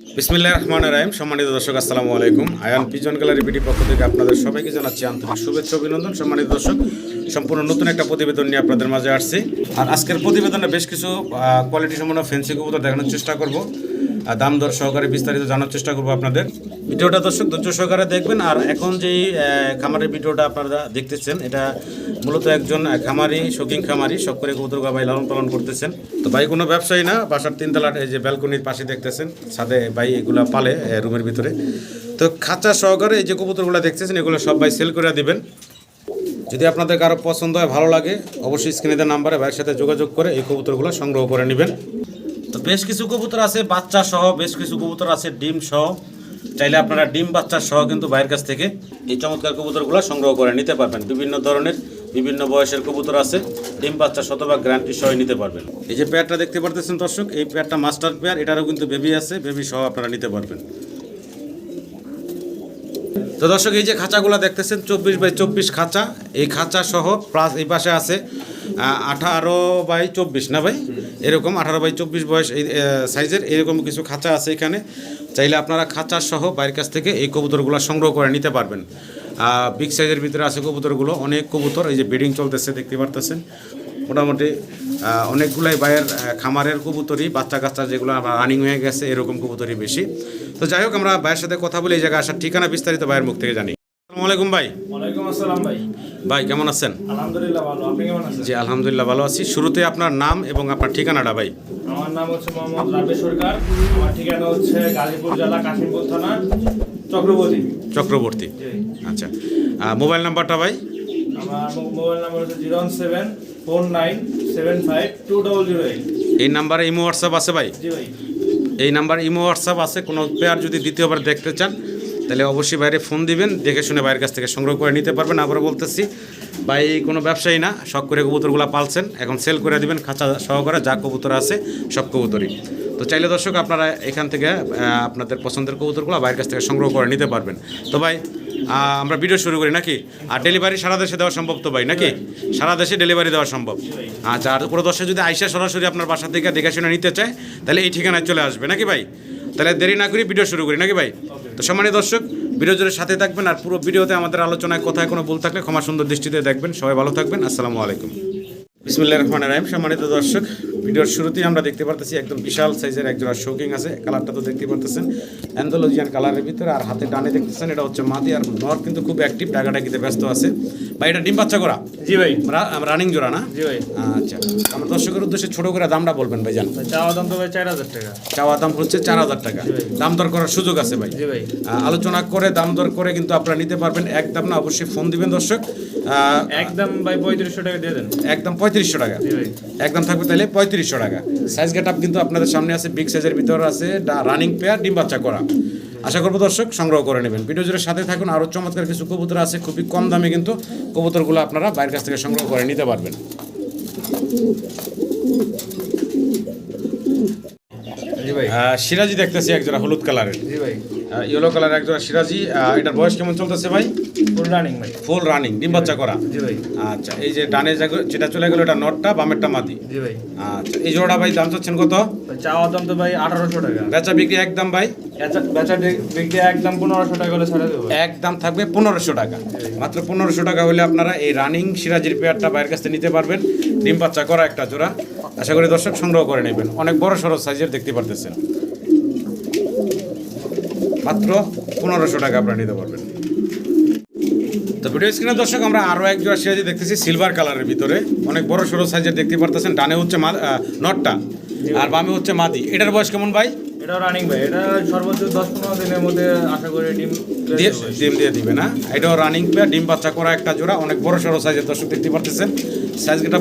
বিসমিল্লাহ রহমান রাহিম। সম্মানিত দর্শক, আসসালামু আলাইকুম। আয়ান পিজন গ্যালারি বিডি পক্ষ থেকে আপনাদের সবাইকে জানাচ্ছি আন্তরিক শুভেচ্ছা অভিনন্দন। সম্মানিত দর্শক, সম্পূর্ণ নতুন একটা প্রতিবেদন নিয়ে আপনাদের মাঝে আসছি। আর আজকের প্রতিবেদনে বেশ কিছু কোয়ালিটি সম্পন্ন ফেন্সি কবুতর দেখানোর চেষ্টা করব। দাম দর সহকারে বিস্তারিত জানার চেষ্টা করব আপনাদের। ভিডিওটা দর্শক ধৈর্য সহকারে দেখবেন। আর এখন যেই খামারের ভিডিওটা আপনারা দেখতেছেন, এটা মূলত একজন খামারি, শৌখিন খামারি সব করে কবুতর ভাই লালন পালন করতেছেন। তো ভাই, কোনো ব্যবসায়ী না, বাসার তিনতলার এই যে ব্যালকনির পাশে দেখতেছেন, ছাদে ভাই এগুলা পালে রুমের ভিতরে। তো খাঁচা সহকারে এই যে কবুতরগুলো দেখতেছেন, এগুলো সব ভাই সেল করে দিবেন। যদি আপনাদের কারও পছন্দ হয়, ভালো লাগে, অবশ্যই স্ক্রিনে দেওয়া নাম্বারে ভাইয়ের সাথে যোগাযোগ করে এই কবুতরগুলো সংগ্রহ করে নেবেন। বেশ কিছু কবুতর আছে, বাচ্চা সহ, বেশ কিছু কবুতর আছে, ডিম সহ। চাইলে আপনারা ডিম বাচ্চা সহ কিন্তু ভাইয়ের কাছ থেকে এই চমৎকার কবুতরগুলো সংগ্রহ করে নিতে পারবেন। বিভিন্ন ধরনের, বিভিন্ন বয়সের কবুতর আছে, ডিম বাচ্চা শতভাগ গ্যারান্টি সহ নিতে পারবেন। এই যে পেয়ারটা দেখতে পারতেছেন দর্শক, এই পেয়ারটা মাস্টার পেয়ার, এটারও কিন্তু বেবি আছে বেবি সহ আপনারা নিতে পারবেন। তো দর্শক, এই যে খাঁচাগুলো দেখতেছেন, চব্বিশ বাই চব্বিশ খাঁচা, এই খাঁচা সহ প্লাস এই পাশে আছে আঠারো বাই চব্বিশ, না ভাই? এরকম আঠারো বাই চব্বিশ বয়স, এই সাইজের এরকম কিছু খাঁচা আছে এখানে। চাইলে আপনারা খাঁচা সহ বাইরের কাছ থেকে এই কবুতরগুলো সংগ্রহ করে নিতে পারবেন। বিগ সাইজের ভিতরে আছে কবুতরগুলো, অনেক কবুতর, এই যে ব্রিডিং চলতেছে, দেখতে পারতেছেন। মোটামুটি অনেকগুলাই বাইরের খামারের কবুতরই, বাচ্চা কাচ্চা যেগুলো রানিং হয়ে গেছে, এরকম কবুতরই বেশি। তো যাই হোক, আমরা ভাইয়ের সাথে কথা বলে, এই জায়গায় আসার ঠিকানা বিস্তারিত ভাইয়ের মুখ থেকে জানি। আসসালামু আলাইকুম ভাই। ওয়ালাইকুম আসসালাম ভাই। ভাই কেমন আছেন? আলহামদুলিল্লাহ ভালো। আপনি কেমন আছেন? জি আলহামদুলিল্লাহ ভালো আছি। শুরুতে আপনার নাম এবং আপনার ঠিকানাটা ভাই। আমার নাম হচ্ছে মোহাম্মদ রাবে সরকার। আমার ঠিকানা হচ্ছে গাজীপুর জেলা কাশিমপুর থানা চক্রবর্তী। চক্রবর্তী। আচ্ছা। মোবাইল নাম্বারটা ভাই? আমার মোবাইল নাম্বার হচ্ছে zero seven four nine seven five two double zero eight. এই নাম্বারে ইমো হোয়াটসঅ্যাপ আছে ভাই? জি ভাই। এই নাম্বার ইমো হোয়াটসঅ্যাপ আছে। কোনো পেয়ার যদি দ্বিতীয়বার দেখতে চান তাহলে অবশ্যই বাইরে ফোন দিবেন, দেখে শুনে বাইরের কাছ থেকে সংগ্রহ করে নিতে পারবেন। আবারও বলতেছি, ভাই কোনো ব্যবসায়ী না শখ করে কবুতরগুলো পালছেন, এখন সেল করে দিবেন, খাঁচা সহকারে যা কবুতর আছে, সব কবুতরই। তো চাইলে দর্শক আপনারা এখান থেকে আপনাদের পছন্দের কবুতরগুলো বাইরের কাছ থেকে সংগ্রহ করে নিতে পারবেন। তো ভাই আমরা ভিডিও শুরু করি নাকি? আর ডেলিভারি সারা দেশে দেওয়া সম্ভব তো ভাই, নাকি? সারা দেশে ডেলিভারি দেওয়া সম্ভব। আচ্ছা আর কোনো দর্শক যদি আইসা সরাসরি আপনার বাসা থেকে দেখে শুনে নিতে চায়, তাহলে এই ঠিকানায় চলে আসবে, নাকি ভাই? তাহলে দেরি না করি ভিডিও শুরু করি, নাকি ভাই? তো সম্মানীয় দর্শক জুড়ে সাথে থাকবেন আর পুরো ভিডিওতে আমাদের আলোচনায় কোথায় কোনো ভুল থাকলে ক্ষমা সুন্দর দৃষ্টিতে দেখবেন। সবাই ভালো থাকবেন। আসসালামু আলাইকুম। বিসমুল্লাহ রহমান রাহিম। সম্মানিত দর্শক ভিডিওর শুরুতেই আমরা দেখতে পারতেছি একদম বিশাল সাইজের একজোড়া শৌকিং আছে। কালারটা তো দেখতে পারতেছেন। অ্যান্থোলজিয়ান কালারের ভিতরে আর হাতে ডানে দেখতেছেন এটা হচ্ছে মাদি আর নর কিন্তু খুব অ্যাক্টিভ ডাকাডাকিতে ব্যস্ত আছে। ভাই এটা ডিম বাচ্চা করা জি ভাই। রানিং জোড়া না? জি ভাই। আচ্ছা আমার দর্শকের উদ্দেশ্যে ছোট করে দামটা বলবেন ভাই জান। চাওয়া দাম তো ভাই চার হাজার টাকা। চাওয়া দাম হচ্ছে চার হাজার টাকা। দাম দর করার সুযোগ আছে ভাই। জি ভাই। আলোচনা করে দাম দর করে কিন্তু আপনারা নিতে পারবেন। একদম না অবশ্যই ফোন দিবেন দর্শক। একদম ভাই পঁয়ত্রিশশো টাকা দিয়ে দেন। একদম পঁয়ত্রিশশো টাকা। একদম থাকবে তাহলে পঁয়ত্রিশশো টাকা। সাইজ গেট আপ কিন্তু আপনাদের সামনে আছে বিগ সাইজের ভিতরে আছে রানিং পেয়ার ডিম বাচ্চা করা। আশা করব দর্শক সংগ্রহ করে নেবেন। ভিডিও জুড়ে সাথে থাকুন আরও চমৎকার কিছু কবুতর আছে খুবই কম দামে কিন্তু কবুতরগুলো আপনারা বাইরের কাছ থেকে সংগ্রহ করে নিতে পারবেন। জি ভাই। আহ, সিরাজি দেখতেছি একজোড়া হলুদ কালারের। জি ভাই। ইয়েলো কালার একজোড়া সিরাজি। এটার বয়স কেমন চলতেছে ভাই? ফুল রানিং ভাই। ফুল রানিং ডিম বাচ্চা করা? জি ভাই। আচ্ছা এই যে ডানে যেটা চলে গেল এটা নটটা বামেরটা মাদি জি ভাই। আচ্ছা এই জোড়া ভাই দাম চাচ্ছেন কত? চাওয়া দাম তো ভাই আঠারোশো টাকা। বেচা বিক্রি একদম ভাই? বেচা বিক্রি একদম পনেরোশো টাকা করে ছাড়া দেবো একদম থাকবে পনেরোশো টাকা। মাত্র পনেরোশো টাকা হলে আপনারা এই রানিং সিরাজির পেয়ারটা বাইরের কাছ থেকে নিতে পারবেন। ডিম বাচ্চা করা একটা জোড়া। আশা করি দর্শক সংগ্রহ করে নেবেন। অনেক বড় সড়ো সাইজের দেখতে পারতেছেন। মাত্র পনেরোশো টাকা আপনারা নিতে পারবেন। তো ভিডিও স্ক্রিনে দর্শক আমরা আরও এক জোড়া সিরাজি দেখতেছি সিলভার কালারের ভিতরে। অনেক বড় সড়ো সাইজের দেখতে পারতেছেন ডানে হচ্ছে নটটা আর বামে হচ্ছে মাদি। এটার বয়স কেমন ভাই? রানিং ভাই এটা সর্বোচ্চ দশ পনেরো দিনের মধ্যে আশা করি ডিম। ডিম দিয়ে দিবে না? এটাও রানিং পেয়ার ডিম বাচ্চা করা একটা জোড়া অনেক বড় সড়ো সাইজের দর্শক দেখতে পারতেছেন।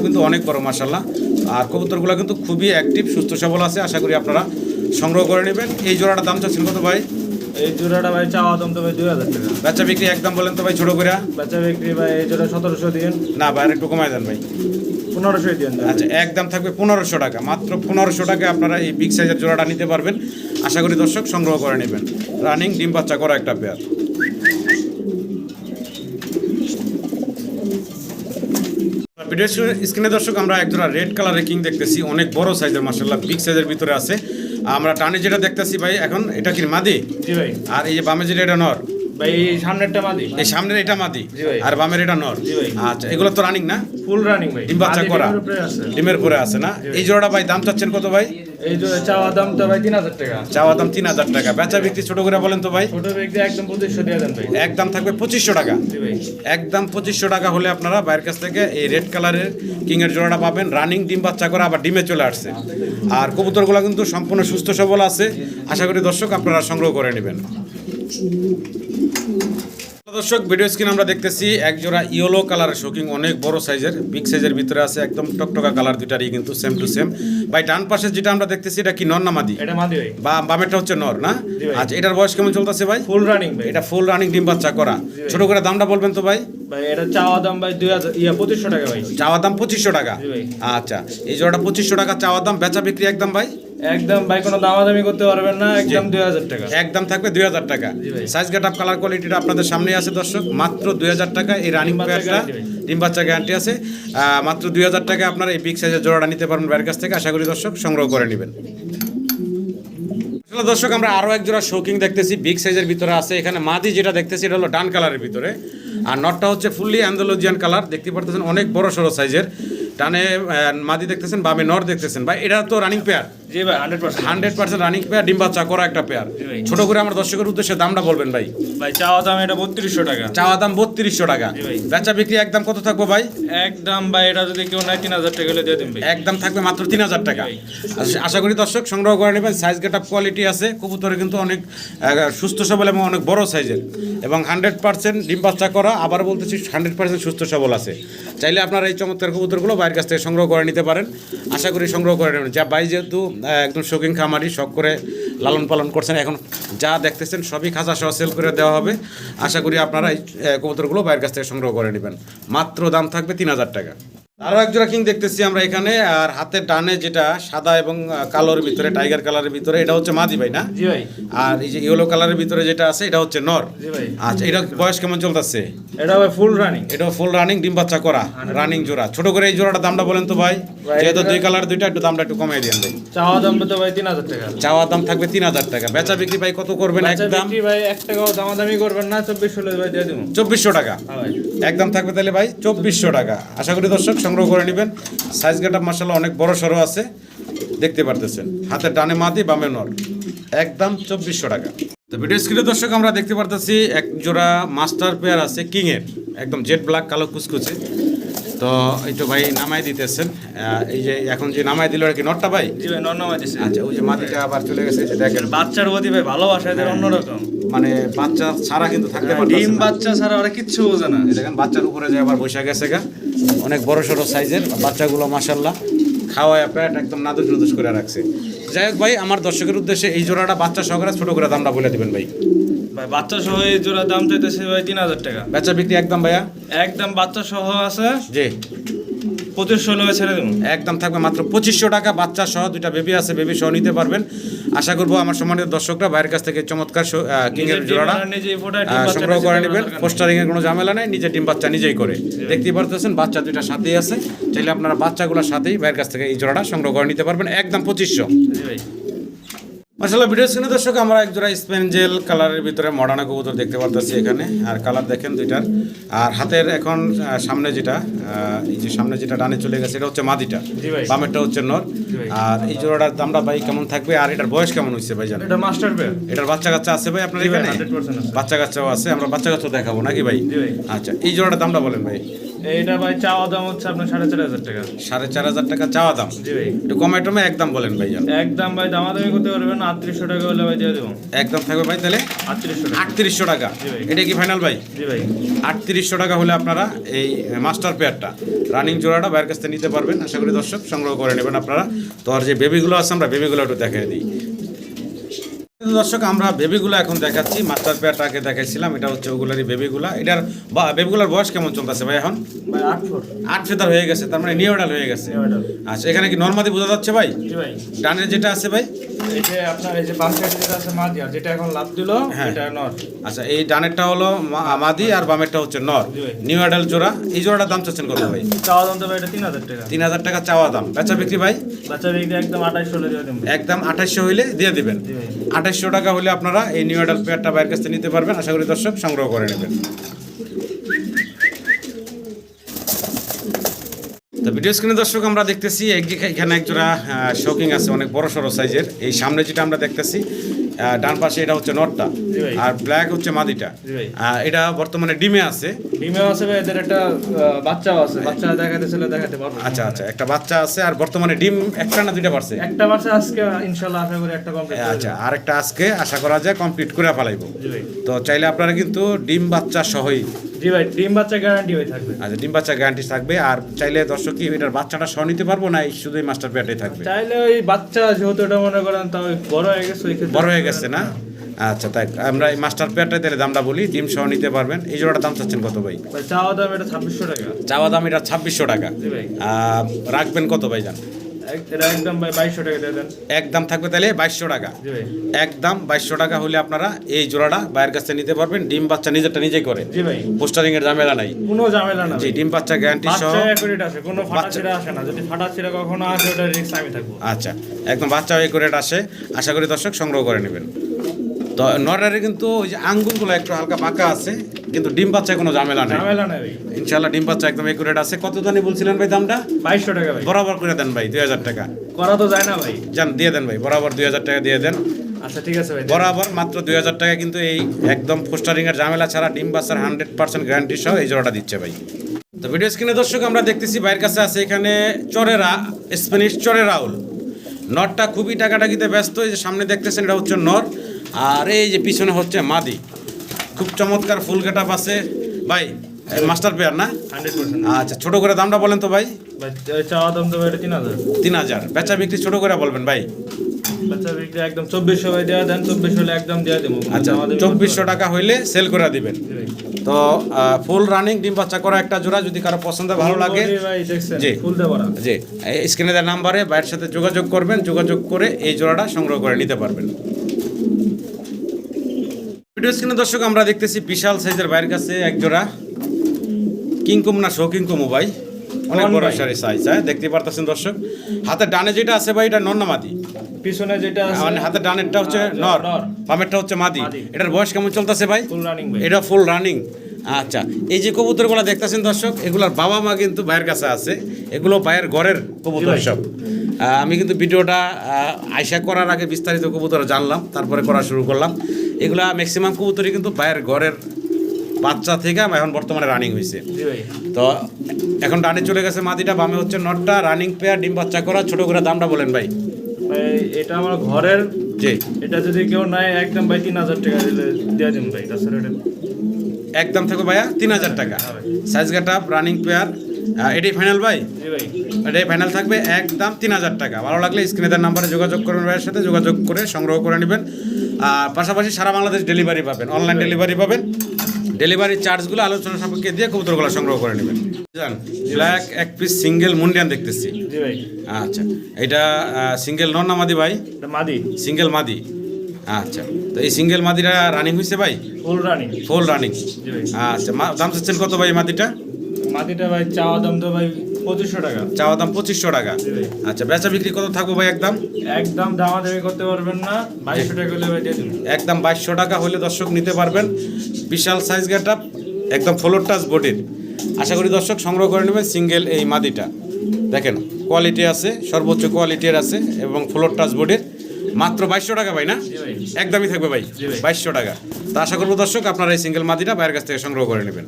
কিন্তু অনেক বড় মাসাল্লাহ আর কবুতরগুলো কিন্তু খুবই অ্যাক্টিভ সুস্থ সবল আছে আশা করি আপনারা সংগ্রহ করে নেবেন। এই জোড়াটার দাম চাচ্ছেন কত ভাই? এই জোড়াটা ভাই চাওয়া দাম তো ভাই দুই হাজার টাকা। বাচ্চা বিক্রি একদম বলেন তো ভাই ছোটো করে বাচ্চা বিক্রি ভাই এই জোড়া সতেরোশো দিন না ভাই একটু কমায় দেন ভাই। পনেরোশো দিন আচ্ছা একদম থাকবে পনেরোশো টাকা। মাত্র পনেরোশো টাকা আপনারা এই বিগ সাইজের জোড়াটা নিতে পারবেন। আশা করি দর্শক সংগ্রহ করে নেবেন। রানিং ডিম বাচ্চা করা একটা পেয়ার ভিডিও স্ক্রিনে দর্শক আমরা একজোড়া রেড কালারের কিং দেখতেছি। অনেক বড় সাইজের মাসাল্লাহ বিগ সাইজের ভিতরে আছে। আমরা টানে যেটা দেখতেছি ভাই এখন এটা কি মাদি? জি ভাই। আর এই যে বামে যেটা এটা নর? ভাই এই সামনেরটা মাদি। এই সামনের এটা মাদি? আর বামের এটা নর? আচ্ছা এগুলো তো রানিং না? ফুল রানিং ভাই। ডিম বাচ্চা করা। ডিমের উপরে ডিমের পরে আছে না? এই জোড়াটা ভাই দাম চাচ্ছেন কত ভাই? এই যে চাওয়া দাম তো ভাই তিন হাজার টাকা। চাওয়া দাম তিন হাজার টাকা। বেচা বিক্রি ছোট করে বলেন তো ভাই। ছোট একদম পঁচিশশো দিয়ে দেন ভাই। একদম থাকবে পঁচিশশো টাকা। একদম পঁচিশশো টাকা হলে আপনারা বাইরের কাছ থেকে এই রেড কালারের কিংয়ের জোড়াটা পাবেন। রানিং ডিম বাচ্চা করে আবার ডিমে চলে আসছে। আর কবুতরগুলো কিন্তু সম্পূর্ণ সুস্থ সবল আছে। আশা করি দর্শক আপনারা সংগ্রহ করে নেবেন। দর্শক ভিডিও স্ক্রিন আমরা দেখতেছি এক জোড়া ইয়েলো কালারের শোকিং অনেক বড় সাইজের বিগ সাইজের ভিতরে আছে একদম টকটকা কালার দুটারই কিন্তু সেম টু সেম ভাই ডান পাশে যেটা আমরা দেখতেছি এটা কি নর না মাদি? এটা মাদি ভাই। বা বামেরটা হচ্ছে নর না? আচ্ছা এটার বয়স কেমন চলতেছে ভাই? ফুল রানিং ভাই। এটা ফুল রানিং ডিম বাচ্চা করা। ছোট করে দামটা বলবেন তো ভাই? ভাই এটা চাওয়া দাম ভাই দুই হাজার ইয়া পঁচিশশো টাকা ভাই। চাওয়া দাম পঁচিশশো টাকা। জি ভাই। আচ্ছা এই জোড়াটা পঁচিশশো টাকা চাওয়া দাম বেচা বিক্রি একদম ভাই? একদম ভাই কোনো দামাদামি করতে পারবেন না একদম দুই হাজার টাকা। একদম থাকবে দুই হাজার টাকা। সাইজ গেট আপ কালার কোয়ালিটিটা আপনাদের সামনে আছে দর্শক। মাত্র দুই হাজার টাকা এই রানিং পেয়ারটা ডিম বাচ্চা গ্যারান্টি আছে। মাত্র দুই হাজার টাকা আপনারা এই বিগ সাইজের জোড়াটা নিতে পারবেন বাইরের কাছ থেকে। আশা করি দর্শক সংগ্রহ করে নেবেন। দর্শক আমরা আরও এক জোড়া শৌকিং দেখতেছি। বিগ সাইজের ভিতরে আছে। এখানে মাদি যেটা দেখতেছি এটা হলো ডান কালারের ভিতরে। আর নটটা হচ্ছে ফুললি অ্যান্ডোলজিয়ান কালার দেখতে পারতেছেন অনেক বড় সড়ো সাইজের ডানে মাদি দেখতেছেন বামে নর দেখতেছেন। ভাই এটা তো রানিং পেয়ার জি ভাই হান্ড্রেড পার্সেন্ট রানিং পেয়ার ডিম বাচ্চা করা একটা পেয়ার ছোট করে আমার দর্শকের উদ্দেশ্যে দামটা বলবেন ভাই। ভাই চাওয়া দাম এটা বত্রিশশো টাকা। চাওয়া দাম বত্রিশশো টাকা। বেচা বিক্রি একদম কত থাকব ভাই? একদম ভাই এটা যদি কেউ নেয় তিন হাজার টাকা হলে দিয়ে দিন একদম থাকবে মাত্র তিন হাজার টাকা। আশা- আশা করি দর্শক সংগ্রহ করে নেবেন। সাইজ গেট আপ কোয়ালিটি আছে। কবুতরে কিন্তু অনেক সুস্থ সবল এবং অনেক বড় সাইজের এবং হান্ড্রেড পার্সেন্ট ডিম বাচ্চা করা আবার বলতেছি হান্ড্রেড পার্সেন্ট সুস্থ সবল আছে। চাইলে আপনারা এই চমৎকার কবুতরগুলো বাইরের কাছ থেকে সংগ্রহ করে নিতে পারেন। আশা করি সংগ্রহ করে নেবেন। যা ভাই যেহেতু একদম শৌখিন খামারি, শখ করে লালন পালন করছেন। এখন যা দেখতেছেন সবই খাঁচা সহ সেল করে দেওয়া হবে। আশা করি আপনারা এই কবুতরগুলো বাইরের কাছ থেকে সংগ্রহ করে নেবেন। মাত্র দাম থাকবে তিন হাজার টাকা। আরও এক জোড়া কিং দেখতেছি আমরা এখানে আর হাতের ডানে যেটা সাদা এবং কালোর ভিতরে টাইগার কালারের ভিতরে এটা হচ্ছে মাদি ভাই না? জি ভাই। আর এই যে ইয়েলো কালারের ভিতরে যেটা আছে এটা হচ্ছে নর। জি ভাই। আচ্ছা এটা বয়স কেমন চলতেছে? এটা ভাই ফুল রানিং এটা ফুল রানিং ডিম বাচ্চা করা রানিং জোড়া। ছোট করে এই জোড়াটা দামটা বলেন তো ভাই। যেহেতু দুই কালার দুইটা একটু দামটা একটু কমিয়ে দিন ভাই। চাওয়া দাম তো ভাই তিন হাজার টাকা। চাওয়া দাম থাকবে তিন হাজার টাকা। বেচা বিক্রি ভাই কত করবেন একদম? বিক্রি ভাই এক টাকাও দামাদামি করবেন না চব্বিশ হলে ভাই দিয়ে দেবো। চব্বিশশো টাকা। হ্যাঁ ভাই। একদম থাকবে তাহলে ভাই চব্বিশশো টাকা। আশা করি দর্শক সংগ্রহ করে নেবেন। সাইজ গেটআপ মাসাল্লাহ অনেক বড় সড়ো আছে। দেখতে পারতেছেন। হাতে ডানে মাদি, বামে নর। একদম চব্বিশশো টাকা। তো ভিডিও স্ক্রিনে দর্শক, আমরা দেখতে পারতেছি, এক জোড়া মাস্টার পেয়ার আছে, কিংয়ের। একদম জেট ব্ল্যাক কালো কুচকুচে। তো এই তো ভাই নামাই দিতেছেন। এই যে এখন যে নামাই দিল আর কি নটটা ভাই? জি ভাই নর্নামা দিছে। আচ্ছা ওই যে মাদিটা আবার চলে গেছে যে দেখেন। বাচ্চার প্রতি ভাই ভালোবাসা এদের অন্যরকম। মানে বাচ্চা ছাড়া কিন্তু থাকতে পারতেছে ডিম বাচ্চা ছাড়া ওরা কিচ্ছু বোঝে না। দেখেন বাচ্চার উপরে যে আবার বসে গেছে গা। অনেক বড় সড়ো সাইজের বাচ্চাগুলো মাসাল্লাহ খাওয়ায় প্যাট একদম নাদুস নুদুস করে রাখছে। যাই হোক ভাই আমার দর্শকের উদ্দেশ্যে এই জোড়াটা বাচ্চা সহকারে ছোট করে দামটা বলে দিবেন ভাই। ভাই বাচ্চা সহ এই জোড়া দাম চাইতেছে ভাই তিন হাজার টাকা। বেচা বিক্রি একদম ভাইয়া? একদম বাচ্চা সহ আছে। জি। পঁচিশশো হলে ছেড়ে দেবো। একদম থাকবে মাত্র পঁচিশশো টাকা বাচ্চা সহ দুইটা বেবি আছে বেবি সহ নিতে পারবেন। আশা করব আমার সম্মানিত দর্শকরা বাইরের কাছ থেকে চমৎকার কিংয়ের জোড়াটা সংগ্রহ করে নেবেন। পোস্টারিং এর কোনো। ঝামেলা নেই নিজে ডিম বাচ্চা নিজেই করে। দেখতেই পারতেছেন বাচ্চা দুইটা সাথেই আছে। চাইলে আপনারা বাচ্চাগুলোর সাথেই বাইরের কাছ থেকে এই জোড়াটা সংগ্রহ করে নিতে পারবেন একদম পঁচিশশো। ভাই। মাসাল্লাহ ভিডিও স্ক্রিনে দর্শক আমরা এক জোড়া স্পেনজেল কালারের ভিতরে মডার্না কবুতর দেখতে পারতেছি এখানে। আর কালার দেখেন দুইটার। আর হাতের এখন সামনে যেটা এই যে সামনে যেটা ডানে চলে গেছে এটা হচ্ছে মাদিটা। বামেরটা হচ্ছে নর। আর এই জোড়াটার দামটা ভাই কেমন থাকবে? আর এটার বয়স কেমন হচ্ছে ভাই জানেন? এটা মাস্টার পেয়ার এটার বাচ্চা কাচ্চা আছে ভাই আপনার এখানে? বাচ্চা কাচ্চাও আছে আমরা বাচ্চা কাচ্চাও দেখাবো নাকি ভাই? ভাই। আচ্ছা এই জোড়াটার দামটা বলেন ভাই। এইটা ভাই চাওয়া দাম হচ্ছে আপনার সাড়ে চার হাজার টাকা। সাড়ে চার হাজার টাকা চাওয়া দাম? জি ভাই। একটু কমে টমে একদম বলেন ভাই একদম ভাই দামাদামি করতে পারবেন আটত্রিশশো টাকা হলে ভাই দিয়ে দেবো। একদম থাকবে ভাই তাহলে? আটত্রিশশো টাকা। আটত্রিশশো টাকা। জি ভাই। এটা কি ফাইনাল ভাই? জি ভাই। আটত্রিশশো টাকা হলে আপনারা এই মাস্টার পেয়ারটা রানিং জোড়াটা বাইরের কাছ থেকে নিতে পারবেন। আশা করি দর্শক সংগ্রহ করে নেবেন আপনারা। তো আর যে বেবিগুলো আছে আমরা বেবিগুলো একটু দেখাই দিই। দর্শক আমরা বেবিগুলো এখন দেখাচ্ছি। মাস্টার পেয়ারটাকে দেখাইছিলাম এটা হচ্ছে ওগুলারই বেবিগুলা। এটার বা বেবিগুলার বয়স কেমন চলতেছে ভাই এখন? আট ফেদার হয়ে গেছে তার মানে নিউডাল হয়ে গেছে। আচ্ছা এখানে কি নর্মাদি বোঝা যাচ্ছে ভাই। ডানের যেটা আছে ভাই? এই যে আপনার এই যে বাম সাইডে যেটা আছে মাঝি আর যেটা এখন লাভ দিল হ্যাঁ। এটা নর আচ্ছা এই ডানেরটা হলো মাদি আর বামেরটা হচ্ছে নর নিউ অ্যাডাল জোড়া এই জোড়াটার দাম চাচ্ছেন কত ভাই? চাওয়া দাম তো ভাই এটা তিন হাজার টাকা। তিন হাজার টাকা চাওয়া দাম। বেচা বিক্রি ভাই? বিক্রি একদম দিয়ে দেবো। একদম আঠাশশো হইলে দিয়ে দিবেন। আঠাশশো টাকা হলে আপনারা এই নিউ অ্যাডাল পেয়ারটা বাইরের কাছ থেকে নিতে পারবেন। আশা করি দর্শক সংগ্রহ করে নেবেন। তো ভিডিও স্ক্রিনে দর্শক, আমরা দেখতেছি, এখানে একজোড়া শোকিং আছে, অনেক বড় সড়ো সাইজের এই সামনে যেটা আমরা দেখতেছি ডান পাশে এটা হচ্ছে নটটা আর ব্ল্যাক হচ্ছে মাদিটা। এটা বর্তমানে ডিমে আছে। ডিমেও আছে ভাই এদের একটা আহ, বাচ্চাও আছে। বাচ্চা দেখাতে ছিল দেখাতে পারব। আচ্ছা আচ্ছা একটা বাচ্চা আছে আর বর্তমানে ডিম একটা না দুইটা পারছে একটা বাচ্চা আজকে ইনশাল্লাহ আশা করি একটা কমপ্লিট আচ্ছা আর একটা আজকে আশা করা যায় কমপ্লিট করে ফেলাইবো। তো চাইলে আপনারা কিন্তু ডিম বাচ্চা সহই জি ভাই ডিম বাচ্চা গ্যারান্টি হয়ে থাকবে। আচ্ছা ডিম বাচ্চা গ্যারান্টি থাকবে আর চাইলে দর্শক কি এটার বাচ্চাটা সহ নিতে পারব না? এই শুধুই মাস্টার পেয়ারটাই থাকবে। চাইলে ওই বাচ্চা যেহেতু এটা মনে করেন তাও বড় হয়ে গেছে বড় হয়ে গেছে না? আচ্ছা তাই আমরা এই মাস্টার পেয়ারটাই তাহলে দামটা বলি ডিম সহ নিতে পারবেন। এই জোড়াটা দাম চাচ্ছেন কত ভাই? চাওয়া দাম এটা ছাব্বিশশো টাকা। চাওয়া দাম এটা ছাব্বিশশো টাকা। রাখবেন কত ভাই জান একদম বাইশশো টাকা দিয়ে দেন। একদম থাকবে তাহলে বাইশশো টাকা। একদম বাইশশো টাকা হলে আপনারা এই জোড়াটা বাইরের কাছে নিতে পারবেন। ডিম বাচ্চা নিজেরটা নিজে করে। জি ভাই। পোস্টারিং এর ঝামেলা নাই। কোনো ঝামেলা না জি ডিম বাচ্চা গ্যারান্টি সহ কোনো ফাটা বাচ্চা- ছিঁড়া আসে না। যদি ফাটা ছিঁড়া কখনো আসে ওটা রিস্ক আমি থাকব। আচ্ছা একদম বাচ্চা একুরেট আসে। আশা করি দর্শক সংগ্রহ করে নেবেন। তো নরারে কিন্তু ওই যে আঙ্গুলগুলো একটু হালকা বাঁকা আছে কিন্তু ডিম বাচ্চায় কোনো ঝামেলা নেই। ঝামেলা নাই ইনশাল্লাহ ডিম বাচ্চা একদম একুরেট আছে। কত জানি বলছিলেন ভাই দামটা? বাইশশো টাকা ভাই। বরাবর করে দেন ভাই দুই হাজার টাকা। করা তো যায় না ভাই। যান দিয়ে দেন ভাই বরাবর দুই হাজার টাকা দিয়ে দেন। আচ্ছা ঠিক আছে ভাই বরাবর মাত্র দুই হাজার টাকা কিন্তু এই একদম পোস্টারিং এর ঝামেলা ছাড়া ডিম বাচ্চার হান্ড্রেড পার্সেন্ট গ্যারান্টি সহ এই জোড়াটা দিচ্ছে ভাই। তো ভিডিও স্ক্রিনে দর্শক আমরা দেখতেছি বাইরের কাছে আছে এখানে চরেরা স্প্যানিশ চরে রাউল নরটা খুবই টাকাটাকিতে ব্যস্ত এই যে সামনে দেখতেছেন এটা হচ্ছে নর আর এই যে পিছনে হচ্ছে মাদি। খুব চমৎকার ফুল গেট আছে। ভাই মাস্টার পেয়ার না? আচ্ছা ছোট করে দামটা বলেন তো ভাই। ভাই চাওয়া দাম তো ভাই তিন হাজার। তিন হাজার। বেচা বিক্রি ছোট করে বলবেন ভাই। বাচ্চা বিক্রি একদম চব্বিশশো ভাই দেওয়া দেন চব্বিশশো হলে একদম দেওয়া দেবো। আচ্ছা চব্বিশশো টাকা হইলে সেল করে দিবেন। তো ফুল রানিং ডিম বাচ্চা করা একটা জোড়া যদি কারও পছন্দ ভালো লাগে। জি। জি। স্ক্রিনে নাম্বারে ভাইয়ের সাথে যোগাযোগ করবেন। যোগাযোগ করে এই জোড়াটা সংগ্রহ করে নিতে পারবেন। ভিডিও স্ক্রিনে দর্শক আমরা দেখতেছি বিশাল সাইজের বাইরের কাছে একজোড়া কিংকুম না শো কিংকুমু ভাই। অনেক বড় সারি সাইজ হ্যাঁ? দেখতে পারতেছেন দর্শক। হাতে ডানে যেটা আছে ভাই এটা নন্নামাদি। পিছনে যেটা আছে মানে হাতে ডানেরটা হচ্ছে আহ, নর। বামেরটা হচ্ছে মাদি। মাদি। এটার বয়স কেমন চলতেছে ভাই? ফুল রানিং ভাই। এটা ফুল রানিং আচ্ছা এই যে কবুতরগুলো দেখতেছেন দর্শক এগুলোর বাবা মা কিন্তু ভাইয়ের কাছে আছে। এগুলো ভাইয়ের ঘরের কবুতর। সব। আমি কিন্তু ভিডিওটা আয়সা করার আগে বিস্তারিত কবুতর জানলাম তারপরে করা শুরু করলাম। এগুলা ম্যাক্সিমাম কবুতরই কিন্তু ভাইয়ের ঘরের বাচ্চা থেকে এখন বর্তমানে রানিং হয়েছে তো এখন ডানে চলে গেছে মাদিটা বামে হচ্ছে নটটা রানিং পেয়ার ডিম বাচ্চা করা ছোট করে দামটা বলেন ভাই। ভাই এটা আমার ঘরের জি। এটা যদি কেউ নেয় একদম ভাই তিন হাজার টাকা দিলে দেওয়া ভাই তাছাড়া এটা। একদম থাকবে ভাইয়া তিন হাজার টাকা। Size get up running pair এটাই ফাইনাল ভাই? এটাই ফাইনাল থাকবে একদম তিন হাজার টাকা। ভালো লাগলে স্ক্রিনে দেওয়ার নাম্বারে যোগাযোগ করবেন ভাইয়ের সাথে যোগাযোগ করে সংগ্রহ করে নেবেন। আর পাশাপাশি সারা বাংলাদেশ ডেলিভারি পাবেন অনলাইন ডেলিভারি পাবেন। ডেলিভারি চার্জগুলো আলোচনা সম্পর্কে দিয়ে কবুতরগুলো সংগ্রহ করে নেবেন। জান ব্ল্যাক এক পিস সিঙ্গেল মুন্ডিয়ান দেখতেছি। আচ্ছা এটা সিঙ্গেল নন মাদি ভাই? মাদি। সিঙ্গেল মাদি। আচ্ছা তো এই সিঙ্গেল মাদিটা রানিং হয়েছে ভাই? ফুল রানিং ফুল রানিং আচ্ছা দাম চাচ্ছেন কত ভাই মাদিটা? মাদিটা ভাই চাওয়া দাম তো ভাই পঁচিশশো টাকা। চাওয়া দাম পঁচিশশো টাকা। আচ্ছা বেচা বিক্রি কত থাকব ভাই একদম? একদম দামাদামি করতে পারবেন না বাইশশো টাকা হলে ভাই দিয়ে একদম বাইশশো টাকা হলে দর্শক নিতে পারবেন। বিশাল সাইজ গেট একদম ফ্লোর টাচ বডির আশা করি দর্শক সংগ্রহ করে নেবেন সিঙ্গেল এই মাদিটা দেখেন কোয়ালিটি আছে সর্বোচ্চ কোয়ালিটির আছে এবং ফ্লোর টাচ বডির মাত্র বাইশশো টাকা ভাই না? একদমই থাকবে ভাই ভাই। বাইশশো টাকা। তা আশা করব দর্শক আপনারা এই সিঙ্গেল মাদিটা বাইরের কাছ থেকে সংগ্রহ করে নেবেন।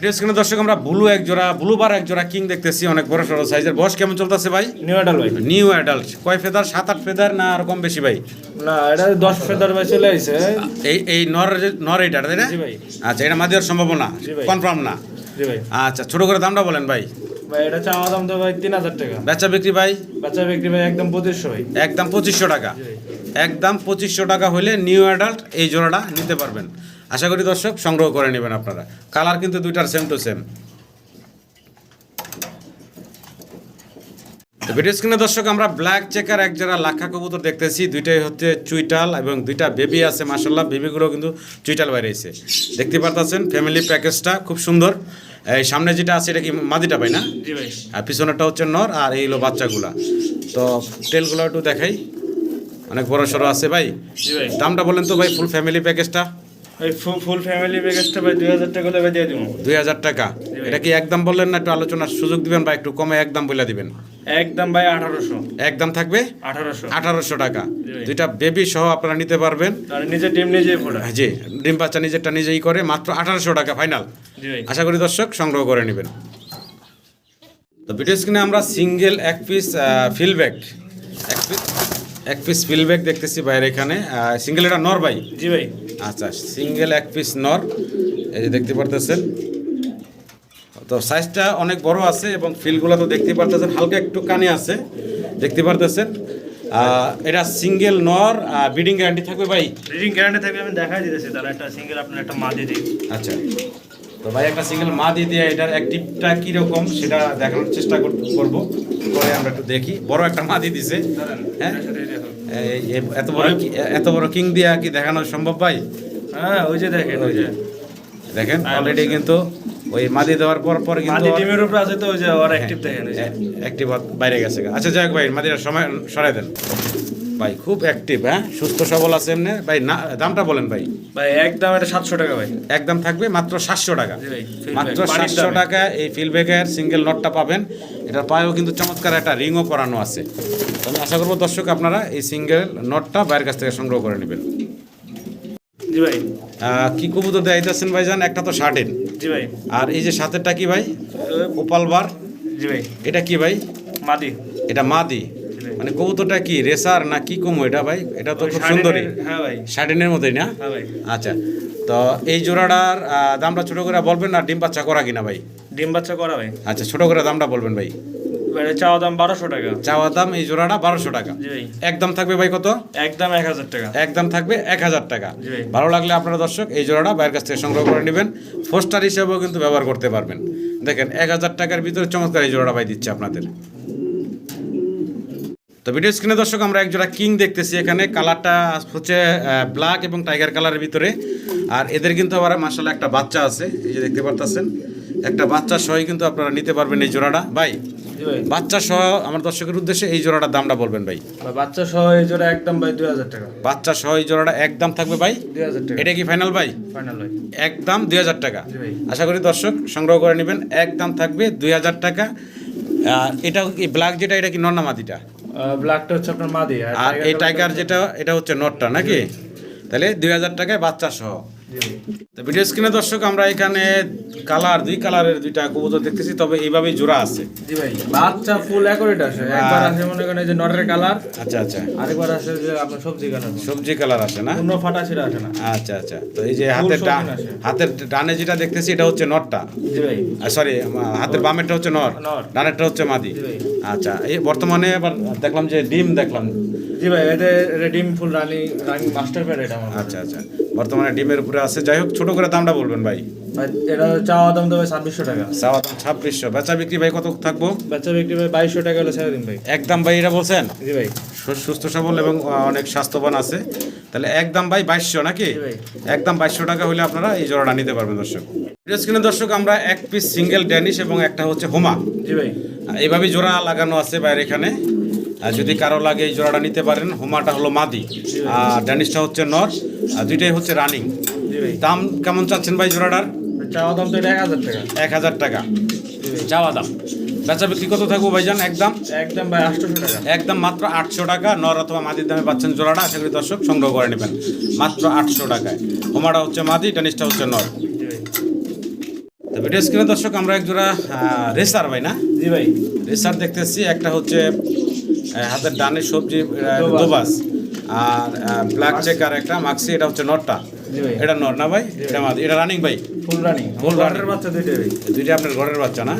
ভিডিও স্ক্রিনে দর্শক আমরা ব্লু এক জোড়া ব্লু বার এক জোড়া কিং দেখতেছি অনেক বড় সড়ো সাইজের বয়স কেমন চলতেছে ভাই? নিউ অ্যাডাল ভাই নিউ অ্যাডাল্ট কয় ফেদার? সাত আট ফেদার না আর কম বেশি ভাই? না এটা দশ ফেদার ভাই চলে আসছে এই এই নর নর এইটা তাই না? ভাই। আচ্ছা এটা মাদিয়ার সম্ভাবনা? কনফার্ম না? জি ভাই। আচ্ছা ছোট করে দামটা বলেন ভাই। ভাই এটা চাওয়া দাম তো ভাই তিন হাজার টাকা। বেচা বিক্রি ভাই? বাচ্চা বিক্রি ভাই একদম পঁচিশশো ভাই। একদম পঁচিশশো টাকা। একদম পঁচিশশো টাকা হলে নিউ অ্যাডাল্ট এই জোড়াটা নিতে পারবেন। আশা করি দর্শক সংগ্রহ করে নেবেন আপনারা। কালার কিন্তু দুইটার সেম টু সেম তো ভিডিও স্ক্রিনে দর্শক আমরা ব্ল্যাক চেকার এক জোড়া লাক্ষা কবুতর দেখতেছি। দুইটাই হচ্ছে চুইটাল এবং দুইটা বেবি আছে মাসাল্লাহ বেবিগুলো কিন্তু চুইটাল বাইরেছে। দেখতে পারতেছেন ফ্যামিলি প্যাকেজটা খুব সুন্দর। এই সামনে যেটা আছে এটা কি মাদিটা পাই না? ভাই। আর পিছনেরটা হচ্ছে নর আর এই হলো বাচ্চাগুলা। তো টেলগুলো একটু দেখাই। অনেক বড় সড়ো আছে ভাই। ভাই। দামটা বলেন তো ভাই ফুল ফ্যামিলি প্যাকেজটা ভাই ফুল ফ্যামিলি প্যাকেজটা ভাই দুই হাজার টাকা হলে ভাই দিয়ে দিব। দুই হাজার টাকা? এটা কি একদম বললেন না একটু আলোচনার সুযোগ দিবেন বা একটু কমে একদম বলে দিবেন? একদম ভাই আঠারোশো। একদম থাকবে? আঠারোশো। আঠারোশো টাকা। দুইটা বেবি সহ আপনারা নিতে পারবেন। আর নিজে টিম নিজেই ফোটা জি। ডিম বাচ্চা নিজেরটা নিজেই করে মাত্র আঠারোশো টাকা ফাইনাল আশা করি দর্শক সংগ্রহ করে নেবেন। তো ভিডিও স্ক্রিনে আমরা সিঙ্গেল এক পিস ফিল ব্যাগ এক পিস এক পিস ফিল ব্যাগ দেখতেছি বাইরে এখানে। সিঙ্গেল এটা নর ভাই? জি ভাই। আচ্ছা সিঙ্গেল এক পিস নর। এই যে দেখতে পারতেছেন। তো সাইজটা অনেক বড় আছে এবং ফিলগুলো তো দেখতে পারতেছেন হালকা একটু কানে আছে। দেখতে পারতেছেন। এটা সিঙ্গেল নর বিডিং গ্যারান্টি থাকবে ভাই? রিডিং গ্যারান্টি থাকবে আমি দেখাই দিতেছি। তাহলে একটা সিঙ্গেল আপনার একটা মা দিয়ে দিই। আচ্ছা। তো ভাই একটা সিঙ্গেল মা দিয়ে দিয়ে এটার অ্যাক্টিভটা কীরকম সেটা দেখানোর চেষ্টা কর- করব। পরে আমরা একটু দেখি। বড় একটা মা দিয়ে দিছে হ্যাঁ? এত বড় এত বড় কিং দিয়ে কি দেখানো সম্ভব ভাই? হ্যাঁ ওই যে দেখেন ওই যে। দেখেন হ্যাঁ, অলরেডি কিন্তু ওই মাদি দেওয়ার পর পর কিন্তু টিমের উপরে আছে তো ওই যে ওর অ্যাক্টিভ দেখেন অ্যাক্টিভ বাইরে গেছে আচ্ছা যাক ভাই মাদিরা সময় সরাই দেন। ভাই খুব অ্যাক্টিভ হ্যাঁ? সুস্থ সবল আছে এমনি। ভাই না দামটা বলেন ভাই। ভাই একদম এটা সাতশো টাকা ভাই। একদম থাকবে মাত্র সাতশো টাকা। মাত্র সাতশো টাকা এই ফিলব্যাগের সিঙ্গেল নটটা পাবেন। এটার পায়েও কিন্তু চমৎকার একটা রিংও করানো আছে। আমি আশা করব দর্শক আপনারা এই সিঙ্গেল নটটা বাইরের কাছ থেকে সংগ্রহ করে নেবেন। জি ভাই। কি কবুতর দেখাইতেছেন ভাই জান একটা তো শার্টেন। জি ভাই। আর এই যে সাথেরটা কি ভাই? ওপাল বার। জি ভাই। এটা কি ভাই? মাদি। এটা মাদি। মানে কবুতরটা কি রেসার না কি কমো এটা ভাই? এটা তো খুব শাড়িনের- সুন্দরী হ্যাঁ ভাই। শার্টেনের মতোই না? হ্যাঁ আচ্ছা তো এই জোড়াটার দামটা ছোট করে বলবেন না ডিম বাচ্চা করা কিনা ভাই? ডিম বাচ্চা করা ভাই। আচ্ছা ছোট করে দামটা বলবেন ভাই। চাওয়া দাম বারোশো টাকা। চাওয়া দাম এই জোড়াটা বারোশো টাকা। একদম থাকবে ভাই কত? একদম এক হাজার টাকা। একদম থাকবে এক হাজার টাকা। ভালো লাগলে আপনারা দর্শক এই জোড়াটা বাইরের কাছ থেকে সংগ্রহ করে নেবেন। ফোস্টার হিসেবেও কিন্তু ব্যবহার করতে পারবেন। দেখেন এক হাজার টাকার ভিতরে চমৎকার এই জোড়াটা ভাই দিচ্ছে আপনাদের। তো ভিডিও স্ক্রিনে দর্শক আমরা এক জোড়া কিং দেখতেছি এখানে। কালারটা হচ্ছে ব্ল্যাক এবং টাইগার কালারের ভিতরে। আর এদের কিন্তু আবার মাসাল্লাহ একটা বাচ্চা আছে এই যে দেখতে পারতেছেন। একটা বাচ্চা সহই কিন্তু আপনারা নিতে পারবেন এই জোড়াটা। ভাই বাচ্চা সহ আমার দর্শকের উদ্দেশ্যে এই জোড়াটার দামটা বলবেন ভাই। বাচ্চা সহ এই জোড়া একদম ভাই দুই হাজার টাকা। বাচ্চা সহ এই জোড়াটা একদম থাকবে ভাই? দুই হাজার টাকা। এটা কি ফাইনাল ভাই? ফাইনাল ভাই। একদম দুই হাজার টাকা। আশা করি দর্শক সংগ্রহ করে নেবেন। একদম থাকবে দুই হাজার টাকা। এটা কি ব্ল্যাক যেটা এটা কি নন্নামাদিটা ব্ল্যাকটা হচ্ছে আপনার মাদি আর এই টাইগার যেটা এটা হচ্ছে নটটা নাকি? তাহলে দুই হাজার টাকায় বাচ্চা সহ। তো ভিডিও স্ক্রিনে দর্শক আমরা এখানে কালার দুই কালারের দুইটা কবুতর দেখতেছি তবে এইভাবেই জোড়া আছে। জি ভাই বাচ্চা ফুল অ্যাকোরেট আসে। একবার আসে মনে করেন যে কালার আচ্ছা আচ্ছা। আরেকবার আসে যে আপনার সবজি কালার সবজি কালার আসে না? অন্য ফাটা আসে না। আচ্ছা আচ্ছা। তো এই যে হাতের হাতের ডানে যেটা দেখতেছি এটা হচ্ছে নটটা জি ভাই। সরি হাতের বামেরটা হচ্ছে নর নর। ডানেরটা হচ্ছে মাদি। আচ্ছা এই বর্তমানে আবার দেখলাম যে ডিম দেখলাম। জি ভাই এতে রেডিম ফুল রানি রানি মাস্টার প্যাড এটা আচ্ছা আচ্ছা। বর্তমানে ডিমের উপরে আছে। যাই হোক ছোট করে দামটা বলবেন ভাই। এটা চাওয়া দাম ভাই ছাব্বিশশো টাকা। চাওয়া দাম ছাব্বিশশো। বেচা বিক্রি ভাই কত থাকব? বাচ্চা বিক্রি ভাই বাইশশো টাকা হলে ছেড়ে দিন ভাই। একদম ভাই এটা বলছেন? জি ভাই। সুস্থ সবল এবং অনেক স্বাস্থ্যবান আছে। তাহলে একদম ভাই বাইশশো নাকি? ভাই। একদম বাইশশো টাকা হলে আপনারা এই জোড়াটা নিতে পারবেন দর্শক। স্ক্রিনে দর্শক আমরা এক পিস সিঙ্গেল ড্যানিশ এবং একটা হচ্ছে হোমা জি ভাই। এইভাবে জোড়া লাগানো আছে বাইরে এখানে। আর যদি কারও লাগে এই জোড়াটা নিতে পারেন হোমাটা হলো মাদি। আর ড্যানিশটা হচ্ছে নর। আর দুইটাই হচ্ছে রানিং দাম কেমন চাচ্ছেন ভাই জোড়াটার? চাওয়া দাম তো এটা এক হাজার টাকা। এক হাজার টাকা। চাওয়া দাম। বেচা বিক্রি কত থাকব ভাইজান একদম? একদম ভাই আটশোশো টাকা। একদম মাত্র আটশো টাকা। নর অথবা মাদির দামে পাচ্ছেন জোড়াটা আশা করি দর্শক সংগ্রহ করে নেবেন। মাত্র আটশো টাকায়। হোমাটা হচ্ছে মাদি টেনিসটা হচ্ছে নর। তো ভিডিও স্ক্রিনে দর্শক আমরা এক জোড়া রেসার ভাই না? জি ভাই। রেসার দেখতেছি একটা হচ্ছে হাতের ডানে সবজি দোবাস। আর ব্ল্যাক চেকার একটা মাক্সি এটা হচ্ছে নটটা এটা নর না ভাই? এটা এটা রানিং ভাই? Full running full. রানের বাচ্চা দুইটাই ভাই। দুইটা আপনার ঘরের বাচ্চা না?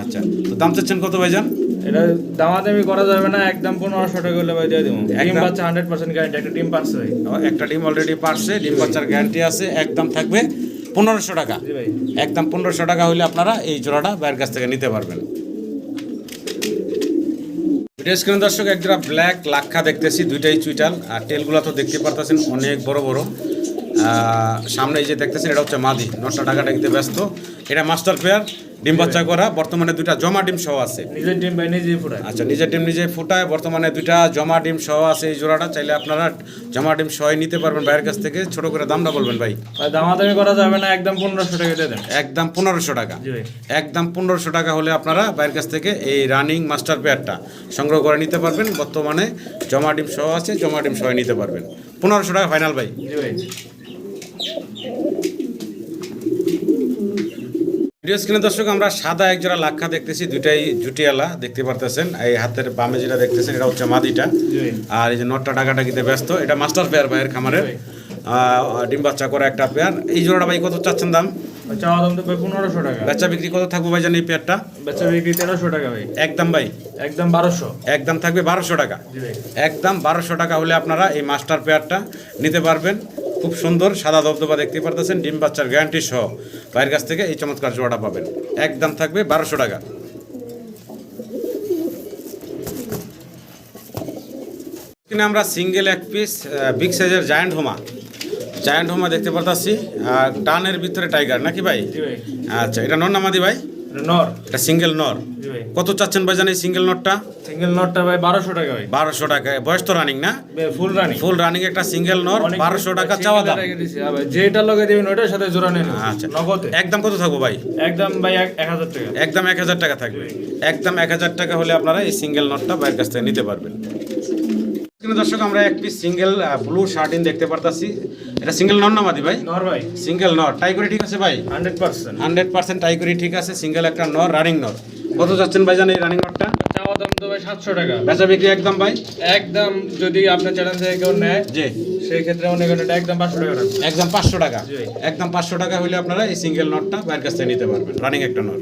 আচ্ছা। তো দাম চাচ্ছেন কত ভাইজান? এটা দামাদামি করা যাবে না একদম পনেরোশো টাকা হলে ভাই দিয়ে দেবো। ডিম একদম? বাচ্চা হান্ড্রেড পার্সেন্ট গ্যারান্টি একটা ডিম পারছে ভাই। একটা ডিম অলরেডি পারছে ডিম বাচ্চার গ্যারান্টি আছে একদম থাকবে পনেরোশো টাকা। জি ভাই। একদম পনেরোশো টাকা হলে আপনারা এই জোড়াটা বাইরের কাছ থেকে নিতে পারবেন। স্ক্রিন দর্শক একটা ব্ল্যাক লাক্ষা দেখতেছি, দুইটাই চুইটাল। আর টেলগুলো তো দেখতে পারতেছেন, অনেক বড় বড়। সামনে এই যে দেখতেছেন, এটা হচ্ছে মাদি। নটা টাকা দেখতে ব্যস্ত। এটা মাস্টার পেয়ার ডিম বাচ্চা করা বর্তমানে দুইটা জমা ডিম সহ আছে। নিজের ডিম ভাই নিজেই ফুটায়। আচ্ছা নিজের ডিম নিজে ফুটায় বর্তমানে দুইটা জমা ডিম সহ আছে এই জোড়াটা। চাইলে আপনারা জমা ডিম সহ নিতে পারবেন বাইরের কাছ থেকে। ছোট করে দামটা বলবেন ভাই। দামাদামি করা যাবে না একদম পনেরোশো টাকা দিয়ে দেন। একদম পনেরোশো টাকা। একদম পনেরোশো টাকা হলে আপনারা বাইরের কাছ থেকে এই রানিং মাস্টার পেয়ারটা সংগ্রহ করে নিতে পারবেন। বর্তমানে জমা ডিম সহ আছে জমা ডিম সহ নিতে পারবেন। পনেরোশো টাকা ফাইনাল ভাই। জি ভাই। ভিডিও স্ক্রিনে দর্শক আমরা সাদা এক জোড়া লাক্ষা দেখতেছি দুইটাই জুটিয়ালা দেখতে পারতেছেন। এই হাতের বামে যেটা দেখতেছেন এটা হচ্ছে মাদিটা। আর এই যে নটটা টাকাটা কিনতে ব্যস্ত এটা মাস্টার পেয়ার ভাইয়ের খামারের ডিম বাচ্চা করে একটা পেয়ার। এই জোড়াটা ভাই কত চাচ্ছেন দাম? চাওয়া দাম তো ভাই পনেরোশো টাকা। বেচা বিক্রি কত থাকব ভাই জানি এই পেয়ারটা? বেচা বিক্রি তেরোশো টাকা ভাই। একদম ভাই। একদম বারোশো। একদম থাকবে বারোশো টাকা। একদম বারোশো টাকা হলে আপনারা এই মাস্টার পেয়ারটা নিতে পারবেন। খুব সুন্দর সাদা দবদবা দেখতে পারতেছেন ডিম বাচ্চার গ্যারান্টি সহ। ভাইয়ের কাছ থেকে এই চমৎকার জোড়াটা পাবেন। একদম থাকবে বারোশো টাকা। কিনে আমরা সিঙ্গেল এক পিস বিগ সাইজের জায়ান্ট হোমা জায়ান্ট হোমা দেখতে পারতাছি। আর টানের ভিতরে টাইগার নাকি ভাই? ভাই। আচ্ছা এটা নর নামাদি ভাই? নর। এটা সিঙ্গেল নর। কত চাচ্ছেন ভাই জানি সিঙ্গেল নটটা সিঙ্গেল নটটা ভাই বারোশো টাকা ভাই। বারোশো টাকা। বয়স তো রানিং না? ফুল রানিং ফুল রানিং একটা সিঙ্গেল নর বারোশো টাকা চাওয়া দাম। হ্যাঁ যেটা লগে দিবেন ওটার সাথে জোড়া নেন। আচ্ছা। নগদে। একদম কত থাকব ভাই? একদম ভাই এক হাজার টাকা। একদম এক হাজার টাকা থাকবে। একদম এক হাজার টাকা হলে আপনারা এই সিঙ্গেল নটটা বাইরের কাছ থেকে নিতে পারবেন। দর্শক আমরা এক পিস সিঙ্গেল ব্লু শার্টিন দেখতে পারতাছি। এটা সিঙ্গেল নর না মাদি ভাই? নর ভাই। সিঙ্গেল নর টাই করে ঠিক আছে ভাই? Hundred percent. Hundred percent tie করে ঠিক আছে। সিঙ্গেল একটা নর রানিং নর কত যাচ্ছেন ভাই জানেন এই রানিং নটটা চাওয়া দাম তো ভাই সাতশো টাকা। বেচা বিক্রি একদম ভাই? একদম যদি আপনার চ্যানেল থেকে কেউ নেয় জি। সেই ক্ষেত্রে একদম পাঁচশো টাকা একদম পাঁচশো টাকা। একদম পাঁচশো টাকা হলে আপনারা এই সিঙ্গেল নটটা বাইরের কাছ থেকে নিতে পারবেন রানিং একটা নট